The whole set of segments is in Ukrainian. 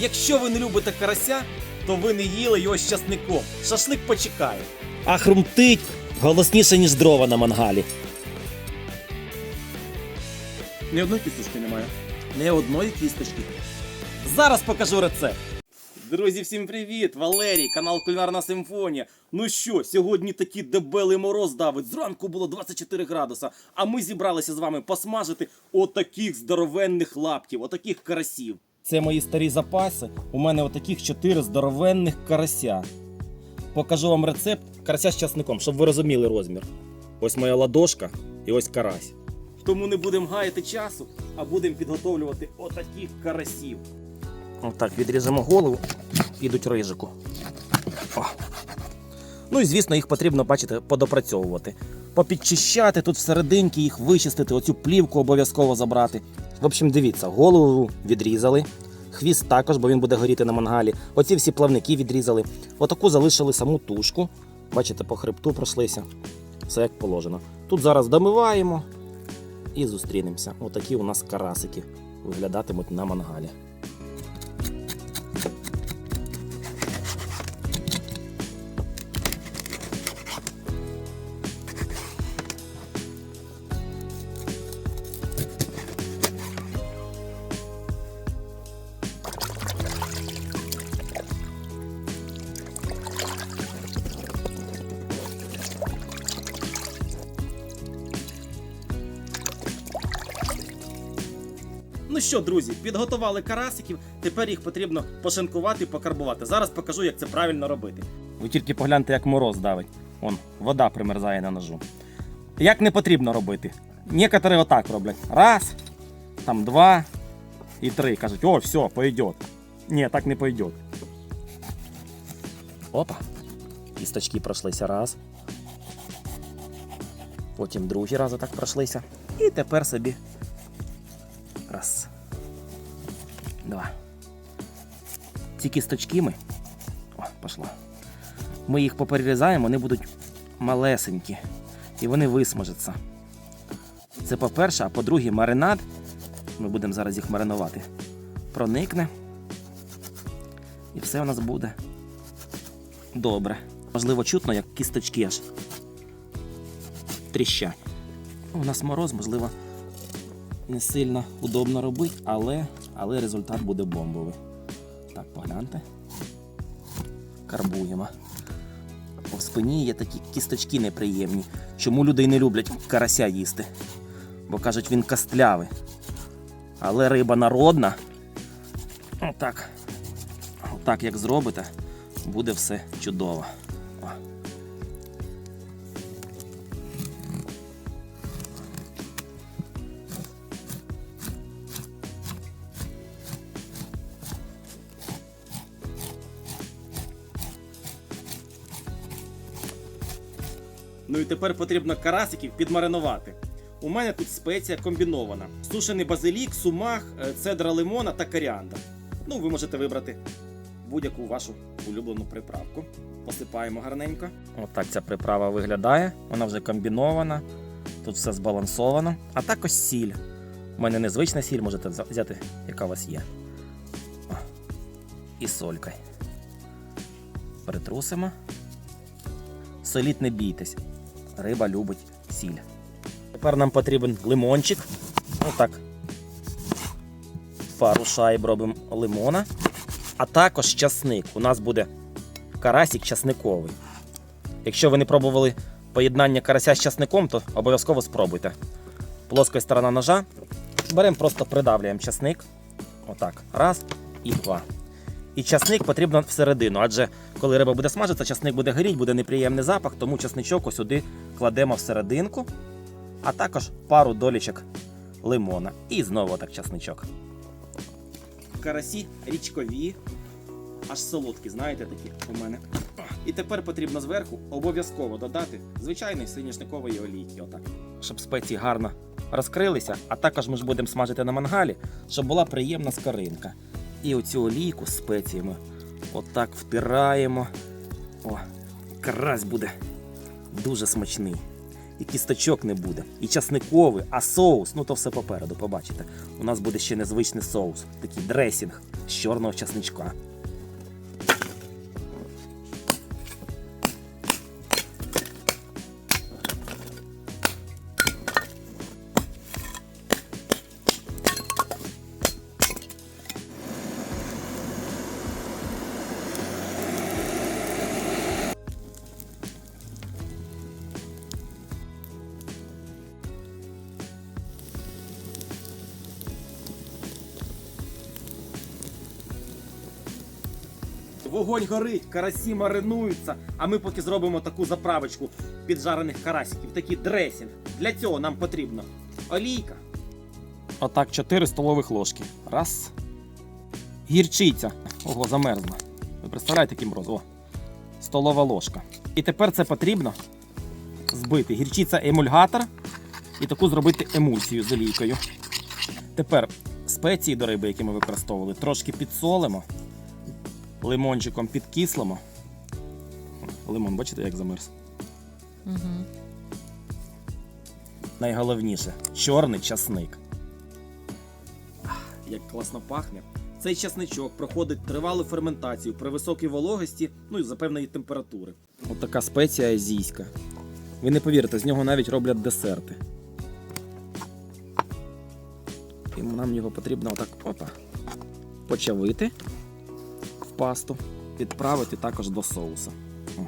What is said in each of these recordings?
Якщо ви не любите карася, то ви не їли його з часником. Шашлик почекає. А хрумтить голосніше, ніж дрова на мангалі. Ні одної кісточки немає. Ні одної кісточки. Зараз покажу рецепт. Друзі, всім привіт! Валерій, канал Кулінарна Симфонія. Ну що, сьогодні такий дебелий мороз давить. Зранку було 24 градуса, а ми зібралися з вами посмажити отаких здоровенних лаптів, отаких карасів. Це мої старі запаси. У мене отаких 4 здоровенних карася. Покажу вам рецепт карася з часником, щоб ви розуміли розмір. Ось моя ладошка і ось карась. Тому не будемо гаяти часу, а будемо підготовлювати отаких карасів. Отак, відріжемо голову, підуть рижику. О. Ну і звісно, їх потрібно, бачите, подопрацьовувати. Попідчищати тут всерединки, їх вичистити, оцю плівку обов'язково забрати. В общем, дивіться, голову відрізали, хвіст також, бо він буде горіти на мангалі. Оці всі плавники відрізали. Отаку залишили саму тушку. Бачите, по хребту пройшлися. Все як положено. Тут зараз домиваємо і зустрінемося. Отакі у нас карасики виглядатимуть на мангалі. Ну що, друзі, підготували карасиків, тепер їх потрібно пошинкувати і покарбувати. Зараз покажу, як це правильно робити. Ви тільки погляньте, як мороз давить. Вон, вода примерзає на ножу. Як не потрібно робити? Некоторі отак роблять. Раз, там два і три. Кажуть, о, все, пойдет. Ні, так не пойдет. Опа. Кісточки пройшлися раз. Потім другий раз отак пройшлися. І тепер собі Раз. Два. Ці кісточки ми. О, пішло. Ми їх поперерізаємо, вони будуть малесенькі. І вони висмажаться. Це по-перше, а по-друге, маринад. Ми будемо зараз їх маринувати. Проникне. І все у нас буде добре. Можливо, чутно, як кісточки аж тріщать. У нас мороз, можливо не сильно удобно робити, але, але результат буде бомбовий. Так, погляньте. Карбуємо. В спині є такі кісточки неприємні. Чому люди не люблять карася їсти? Бо кажуть, він костлявий. Але риба народна. Отак. Отак як зробите, буде все чудово. Ну і тепер потрібно карасиків підмаринувати. У мене тут спеція комбінована: сушений базилік, сумах, е, цедра лимона та коріандр. Ну, ви можете вибрати будь-яку вашу улюблену приправку. Посипаємо гарненько. Отак ця приправа виглядає. Вона вже комбінована. Тут все збалансовано. А також сіль. У мене незвична сіль, можете взяти, яка у вас є. О. І солька. Притрусимо. Соліть не бійтесь. Риба любить сіль. Тепер нам потрібен лимончик. Отак. Пару шайб робимо лимона. А також часник. У нас буде карасик часниковий. Якщо ви не пробували поєднання карася з часником, то обов'язково спробуйте. Плоска сторона ножа. Беремо, просто придавлюємо часник. Отак. Раз і два. І часник потрібно всередину, адже коли риба буде смажитися, часник буде горіти, буде неприємний запах, тому часничок ось сюди кладемо всерединку, а також пару долічок лимона. І знову так часничок. Карасі річкові, аж солодкі, знаєте, такі у мене. І тепер потрібно зверху обов'язково додати звичайної соняшникової олійки, отак, щоб спеції гарно розкрилися, а також ми ж будемо смажити на мангалі, щоб була приємна скоринка. І оцю олійку з спеціями отак втираємо. О, карась буде дуже смачний. І кісточок не буде, і часниковий, а соус, ну то все попереду, побачите. У нас буде ще незвичний соус, такий дресінг. з чорного часничка. Вогонь горить, карасі маринуються, а ми поки зробимо таку заправочку піджарених карасиків, такий дресінг. Для цього нам потрібно олійка. Отак, 4 столових ложки. Раз. Гірчиця. Ого, замерзла. Ви представляєте, який мороз? О. Столова ложка. І тепер це потрібно збити. Гірчиця емульгатор і таку зробити емульсію з олійкою. Тепер спеції до риби, які ми використовували, трошки підсолимо лимончиком підкислимо. Лимон, бачите, як замерз? Угу. Найголовніше чорний часник. Як класно пахне. Цей часничок проходить тривалу ферментацію при високій вологості, ну і за певної температури. От така спеція азійська. Ви не повірите, з нього навіть роблять десерти. І нам його потрібно отак опа, почавити пасту, відправити також до соуса. О.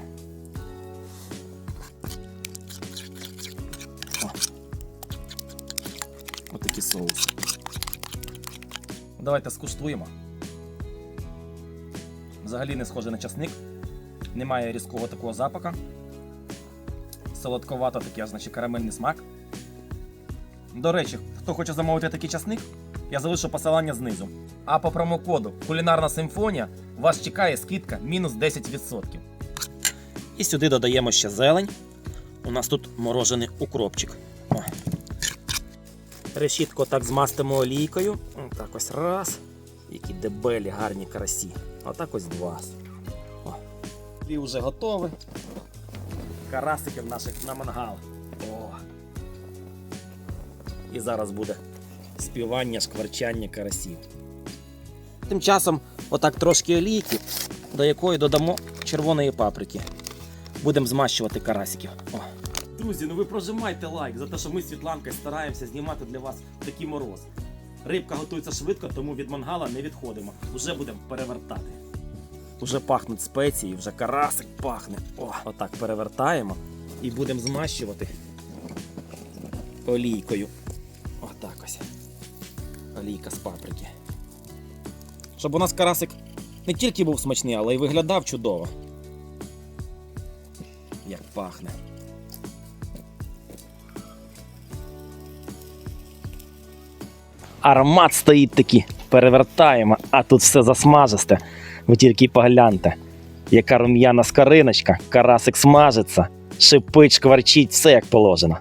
Отакий соус. Давайте скуштуємо. Взагалі не схоже на часник. Немає різкого такого запаха. Солодковато такий, наче карамельний смак. До речі, хто хоче замовити такий часник, я залишу посилання знизу. А по промокоду Кулінарна симфонія вас чекає скидка мінус 10%. І сюди додаємо ще зелень. У нас тут морожений укропчик. О. Решітку так змастимо олійкою. Так ось раз. Які дебелі гарні карасі. Отак ось два. О. І вже готові. Карасиків наших на мангал. І зараз буде співання, шкварчання карасів. Тим часом, отак трошки олійки, до якої додамо червоної паприки. Будемо змащувати карасиків. О. Друзі, ну ви прожимайте лайк за те, що ми з Світланкою стараємося знімати для вас такий мороз. Рибка готується швидко, тому від мангала не відходимо. Уже будемо перевертати. Уже пахнуть спеції, вже карасик пахне. О, отак перевертаємо і будемо змащувати олійкою. Олійка з паприки. Щоб у нас карасик не тільки був смачний, але й виглядав чудово. Як пахне. Аромат стоїть такий, перевертаємо, а тут все засмажисте. Ви тільки погляньте. Яка рум'яна скориночка, карасик смажиться, шипить, шкварчить, все як положено.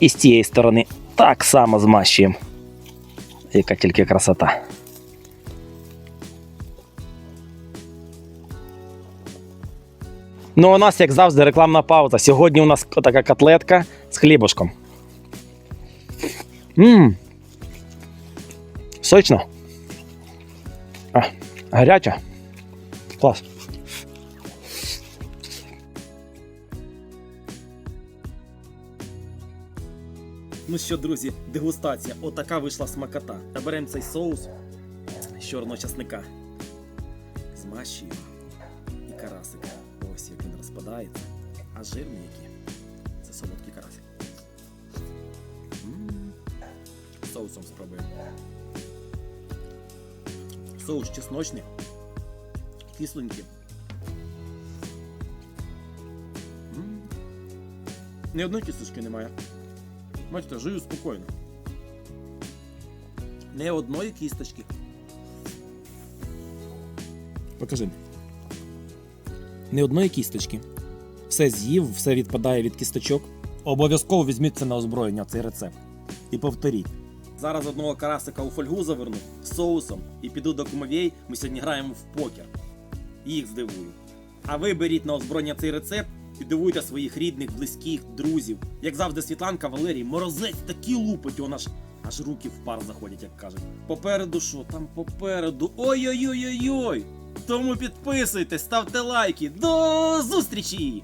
І з цієї сторони так само змащуємо. Яка тільки красота. Ну, у нас, як завжди, рекламна пауза. Сьогодні у нас така котлетка з хлібушком. Ммм. Сочно. А, гаряча. Клас. Ну що, друзі, дегустація. Отака вийшла смакота. Беремо цей соус з чорного часника. Змащуємо. І карасик. Ось як він розпадається. А жирний який. Це солодкий карасик. Соусом спробуємо. Соус чесночний. Кисленький. Ні одної кісточки немає. Бачите, жую спокійно. Не одної кісточки. Покажи. Не одної кісточки. Все з'їв, все відпадає від кісточок. Обов'язково візьміть це на озброєння, цей рецепт. І повторіть. Зараз одного карасика у фольгу заверну з соусом і піду до кумовій. Ми сьогодні граємо в покер. Їх здивую. А ви беріть на озброєння цей рецепт і своїх рідних, близьких, друзів. Як завжди, Світланка Валерій, морозець такі лупить, он аж аж руки в пар заходять, як кажуть. Попереду що? Там попереду. Ой-ой-ой-ой-ой! Тому підписуйтесь, ставте лайки. До зустрічі!